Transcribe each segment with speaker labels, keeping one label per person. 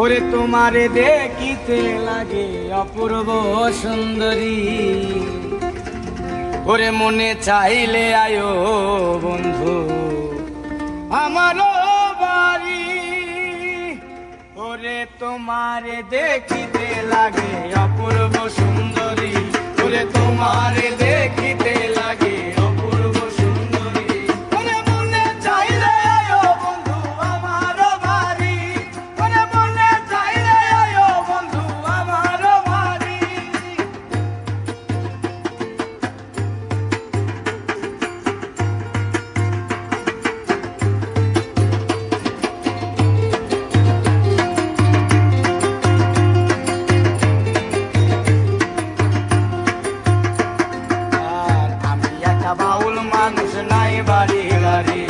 Speaker 1: ওরে তোমারে দেখিতে লাগে অপূর্ব সুন্দরী। ওরে মনে চাইলে আয়ো বন্ধু, আমারও বাড়ি। ওরে তোমারে দেখিতে লাগে অপূর্ব সুন্দরী। ওরে তোমারে দেখিতে बाऊल माणूस नाही बारी गारी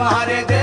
Speaker 1: तुम्हारे दे